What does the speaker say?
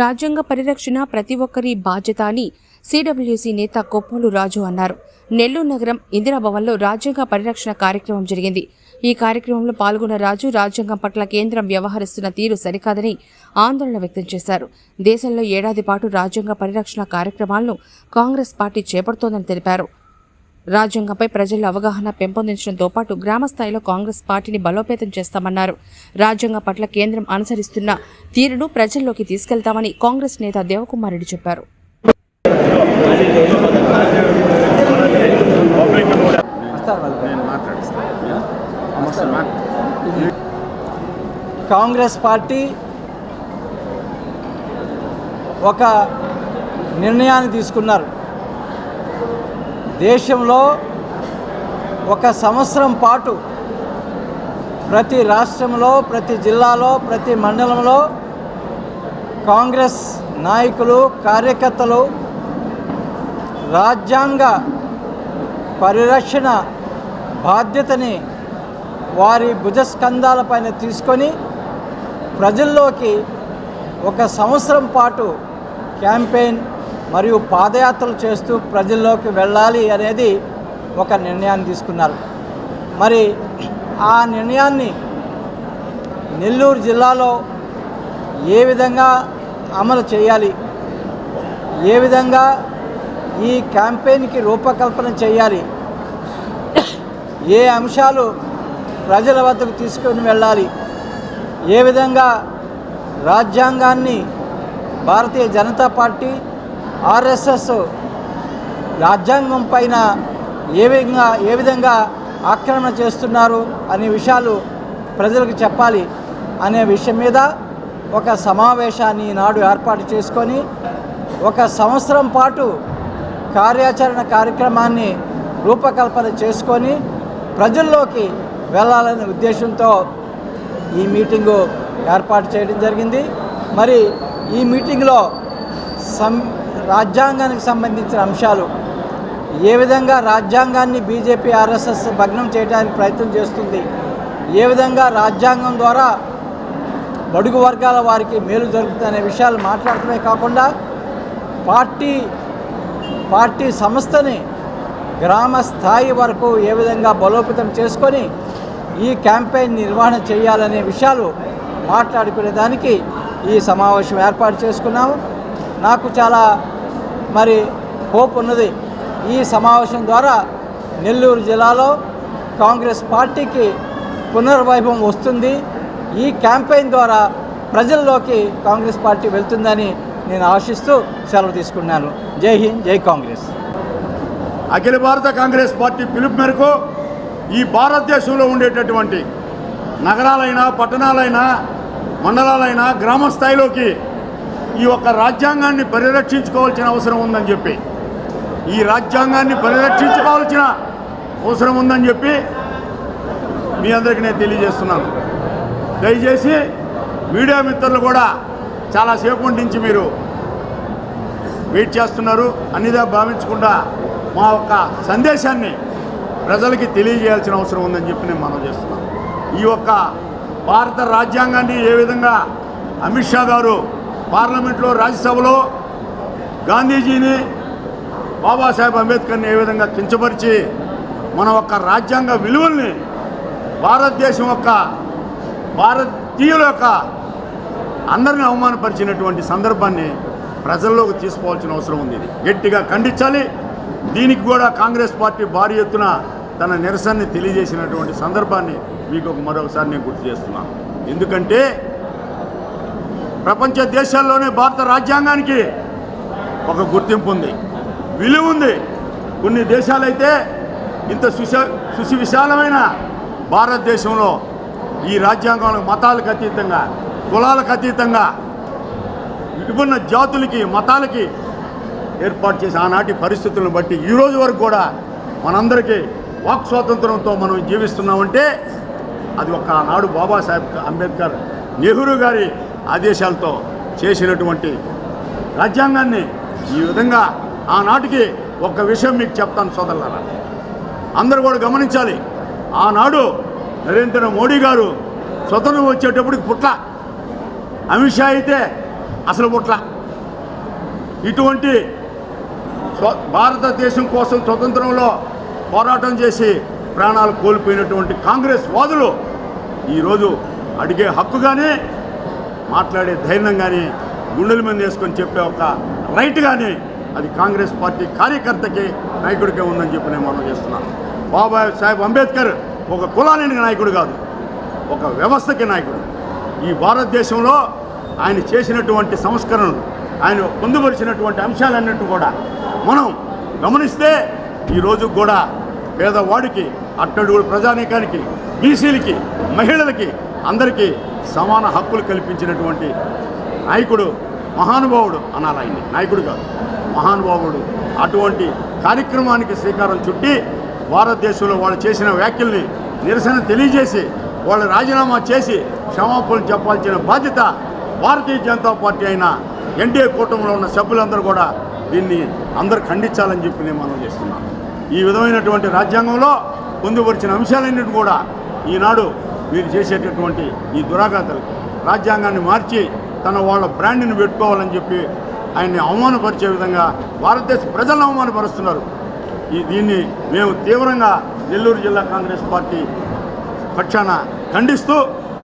రాజ్యాంగ పరిరక్షణ ప్రతి ఒక్కరి బాధ్యత అని సిడబ్ల్యూసీ నేత కొప్పోలు రాజు అన్నారు. నెల్లూరు నగరం ఇందిరాభవన్లో రాజ్యాంగ పరిరక్షణ కార్యక్రమం జరిగింది. ఈ కార్యక్రమంలో పాల్గొన్న రాజు రాజ్యాంగం పట్ల కేంద్రం వ్యవహరిస్తున్న తీరు సరికాదని ఆందోళన వ్యక్తం చేశారు. దేశంలో ఏడాది పాటు రాజ్యాంగ పరిరక్షణ కార్యక్రమాలను కాంగ్రెస్ పార్టీ చేపడుతోందని తెలిపారు. రాజ్యాంగంపై ప్రజల్లో అవగాహన పెంపొందించడంతో పాటు గ్రామ స్థాయిలో కాంగ్రెస్ పార్టీని బలోపేతం చేస్తామన్నారు. రాజ్యాంగం పట్ల కేంద్రం అనుసరిస్తున్న తీరును ప్రజల్లోకి తీసుకెళ్తామని కాంగ్రెస్ నేత దేవకుమార్ రెడ్డి చెప్పారు. కాంగ్రెస్ పార్టీ ఒక నిర్ణయాన్ని తీసుకున్నారు. దేశంలో ఒక సంవత్సరం పాటు ప్రతి రాష్ట్రంలో ప్రతి జిల్లాలో ప్రతి మండలంలో కాంగ్రెస్ నాయకులు కార్యకర్తలు రాజ్యాంగ పరిరక్షణ బాధ్యతని వారి భుజస్కంధాలపైన తీసుకొని ప్రజల్లోకి ఒక సంవత్సరం పాటు క్యాంపెయిన్ మరియు పాదయాత్రలు చేస్తూ ప్రజల్లోకి వెళ్ళాలి అనేది ఒక నిర్ణయాన్ని తీసుకున్నారు. మరి ఆ నిర్ణయాన్ని నెల్లూరు జిల్లాలో ఏ విధంగా అమలు చేయాలి? ఏ విధంగా ఈ క్యాంపెయిన్కి రూపకల్పన చేయాలి? ఏ అంశాలు ప్రజల వద్దకు తీసుకొని వెళ్ళాలి? ఏ విధంగా రాజ్యాంగాన్ని భారతీయ జనతా పార్టీ ఆర్ఎస్ఎస్ రాజ్యాంగం పైన ఏ విధంగా ఏ విధంగా ఆక్రమణ చేస్తున్నారు అనే విషయాలు ప్రజలకు చెప్పాలి అనే విషయం మీద ఒక సమావేశాన్ని నాడు ఏర్పాటు చేసుకొని ఒక సంవత్సరం పాటు కార్యాచరణ కార్యక్రమాన్ని రూపకల్పన చేసుకొని ప్రజల్లోకి వెళ్ళాలనే ఉద్దేశంతో ఈ మీటింగు ఏర్పాటు చేయడం జరిగింది. మరి ఈ మీటింగ్లో సం రాజ్యాంగానికి సంబంధించిన అంశాలు. ఏ విధంగా రాజ్యాంగాన్ని బీజేపీ ఆర్ఎస్ఎస్ భగ్నం చేయడానికి ప్రయత్నం చేస్తుంది? ఏ విధంగా రాజ్యాంగం ద్వారా బడుగు వర్గాల వారికి మేలు జరుగుతుందనే విషయాలు మాట్లాడటమే కాకుండా పార్టీ పార్టీ సంస్థని గ్రామ స్థాయి వరకు ఏ విధంగా బలోపేతం చేసుకొని ఈ క్యాంపెయిన్ నిర్వహణ చేయాలనే విషయాలు మాట్లాడుకునేదానికి ఈ సమావేశం ఏర్పాటు చేసుకున్నాము. నాకు చాలా మరి హోప్ ఉన్నది. ఈ సమావేశం ద్వారా నెల్లూరు జిల్లాలో కాంగ్రెస్ పార్టీకి పునర్వైభవం వస్తుంది. ఈ క్యాంపెయిన్ ద్వారా ప్రజల్లోకి కాంగ్రెస్ పార్టీ వెళ్తుందని నేను ఆశిస్తూ సెలవు తీసుకున్నాను. జై హింద్ జై కాంగ్రెస్. అఖిల భారత కాంగ్రెస్ పార్టీ పిలుపు మేరకు ఈ భారతదేశంలో ఉండేటటువంటి నగరాలైనా పట్టణాలైనా మండలాలైనా గ్రామ స్థాయిలోకి ఈ యొక్క రాజ్యాంగాన్ని పరిరక్షించుకోవాల్సిన అవసరం ఉందని చెప్పి ఈ రాజ్యాంగాన్ని పరిరక్షించుకోవాల్సిన అవసరం ఉందని చెప్పి మీ అందరికీ నేను తెలియజేస్తున్నాను. దయచేసి మీడియా మిత్రులు కూడా చాలాసేపు నుంచి మీరు వెయిట్ చేస్తున్నారు. అన్నిదా భావించకుండా మా యొక్క సందేశాన్ని ప్రజలకి తెలియజేయాల్సిన అవసరం ఉందని చెప్పి నేను మనం చేస్తున్నాను. ఈ యొక్క భారత రాజ్యాంగాన్ని ఏ విధంగా అమిత్ షా గారు పార్లమెంట్లో రాజ్యసభలో గాంధీజీని బాబాసాహెబ్ అంబేద్కర్ని ఏ విధంగా కించపరిచి మన యొక్క రాజ్యాంగ విలువల్ని భారతదేశం యొక్క భారతీయుల యొక్క అందరిని అవమానపరిచినటువంటి సందర్భాన్ని ప్రజల్లోకి తీసుకోవాల్సిన అవసరం ఉంది. ఇది గట్టిగా ఖండించాలి. దీనికి కూడా కాంగ్రెస్ పార్టీ భారీ ఎత్తున తన నిరసనని తెలియజేసినటువంటి సందర్భాన్ని మీకు మరొకసారి నేను గుర్తు చేస్తున్నాను. ఎందుకంటే ప్రపంచ దేశాల్లోనే భారత రాజ్యాంగానికి ఒక గుర్తింపు ఉంది. విలువ ఉంది. కొన్ని దేశాలైతే ఇంత సుశ సుశి విశాలమైన భారతదేశంలో ఈ రాజ్యాంగంలో మతాలకు అతీతంగా కులాలకు అతీతంగా విభిన్న జాతులకి మతాలకి ఏర్పాటు చేసి ఆనాటి పరిస్థితులను బట్టి ఈరోజు వరకు కూడా మనందరికీ వాక్ స్వాతంత్రంతో మనం జీవిస్తున్నామంటే అది ఒక ఆనాడు బాబాసాహెబ్ అంబేద్కర్ నెహ్రూ గారి ఆదేశాలతో చేసినటువంటి రాజ్యాంగాన్ని ఈ విధంగా ఆనాటికి ఒక విషయం మీకు చెప్తాను సోదరులారా. అందరూ కూడా గమనించాలి. ఆనాడు నరేంద్ర మోడీ గారు స్వతంత్రం వచ్చేటప్పటికి పుట్ల. అమిత్ షా అయితే అసలు పుట్ల. ఇటువంటి స్వ భారతదేశం కోసం స్వతంత్రంలో పోరాటం చేసి ప్రాణాలు కోల్పోయినటువంటి కాంగ్రెస్ వాదులు ఈరోజు అడిగే హక్కుగానే మాట్లాడే ధైర్యం కానీ గుండెల మీద వేసుకొని చెప్పే ఒక రైట్ కానీ అది కాంగ్రెస్ పార్టీ కార్యకర్తకి నాయకుడికే ఉందని చెప్పి నేను మనం చేస్తున్నాను బాబా సాహెబ్ అంబేద్కర్ ఒక కులానికి నాయకుడు కాదు ఒక వ్యవస్థకి నాయకుడు. ఈ భారతదేశంలో ఆయన చేసినటువంటి సంస్కరణలు ఆయన పొందుపరిచినటువంటి అంశాలన్నింటి కూడా మనం గమనిస్తే ఈరోజు కూడా పేదవాడికి అట్టడుగుడు ప్రజానీకానికి బీసీలకి మహిళలకి అందరికీ సమాన హక్కులు కల్పించినటువంటి నాయకుడు మహానుభావుడు అనాలి ఆయన్ని. నాయకుడు కాదు. మహానుభావుడు. అటువంటి కార్యక్రమానికి శ్రీకారం చుట్టి భారతదేశంలో వాళ్ళు చేసిన వ్యాఖ్యల్ని నిరసన తెలియజేసి వాళ్ళు రాజీనామా చేసి క్షమాపణలు చెప్పాల్సిన బాధ్యత భారతీయ జనతా పార్టీ అయిన ఎన్డీఏ కూటమిలో ఉన్న సభ్యులందరూ కూడా దీన్ని అందరు ఖండించాలని చెప్పి నేను మనం చేస్తున్నాను. ఈ విధమైనటువంటి రాజ్యాంగంలో పొందుపరిచిన అంశాలన్నింటినీ కూడా ఈనాడు వీరు చేసేటటువంటి ఈ దురాఘాతలు. రాజ్యాంగాన్ని మార్చి తన వాళ్ళ బ్రాండ్ని పెట్టుకోవాలని చెప్పి ఆయన్ని అవమానపరిచే విధంగా భారతదేశ ప్రజలను అవమానపరుస్తున్నారు. ఈ దీన్ని మేము తీవ్రంగా నెల్లూరు జిల్లా కాంగ్రెస్ పార్టీ పక్షాన ఖండిస్తూ